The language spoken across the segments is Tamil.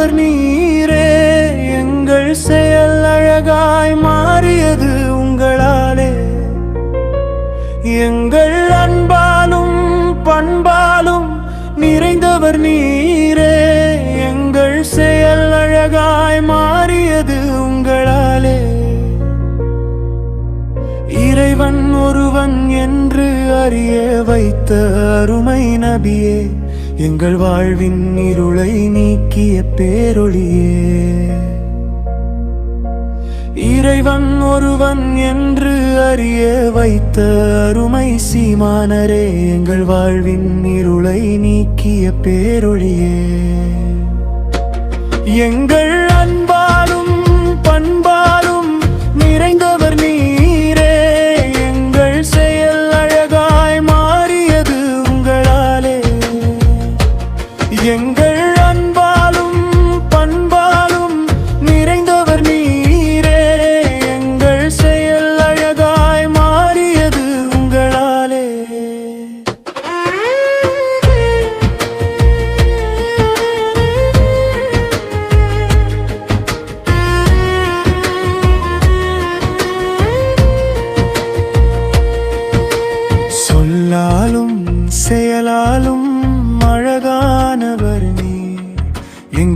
நிறைந்தவர் நீரே எங்கள் செயல் அழகாய் மாறியது உங்களாலே. எங்கள் அன்பாலும் பண்பாலும் நிறைந்தவர் நீரே எங்கள் செயல் அழகாய் மாறியது உங்களாலே. இறைவன் ஒருவன் என்று அறிய வைத்த அருமை நபியே எங்கள் வாழ்வின் இருளை நீக்கிய பேரொழியே. இறைவன் ஒருவன் என்று அறிய வைத்த அருமை சீமானரே எங்கள் வாழ்வின் இருளை நீக்கிய பேரொழியே. எங்கள் அன்பாலும்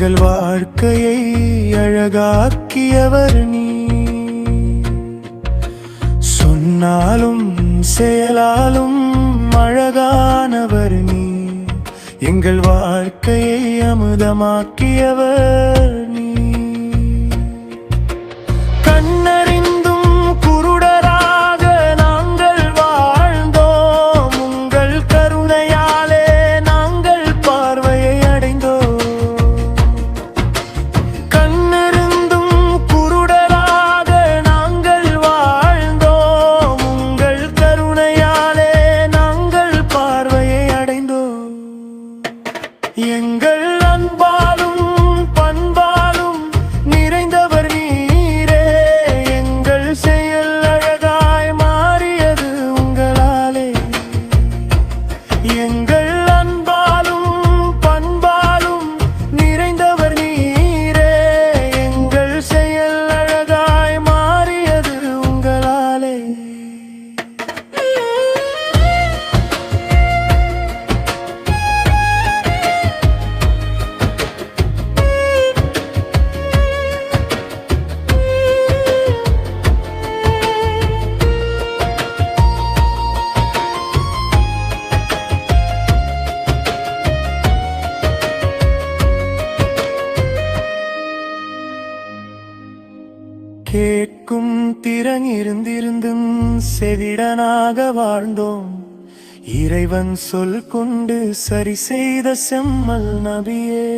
எங்கள் வாழ்க்கையை அழகாக்கியவர் நீ. சொன்னாலும் செயலாலும் அழகானவர் நீ. எங்கள் வாழ்க்கையை அமுதமாக்கியவர் கேட்கும் திறன் இருந்திருந்தும் செவிடனாக வாழ்ந்தோம். இறைவன் சொல் கொண்டு சரி செய்த செம்மல் நபியே.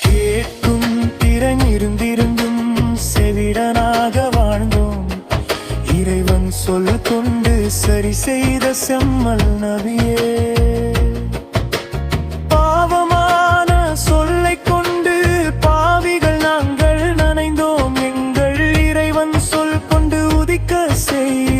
கேட்கும் திறன் இருந்திருந்தும் செவிடனாக வாழ்ந்தோம். இறைவன் சொல் கொண்டு சரி செய்த செம்மல் நபியே. உதிக்க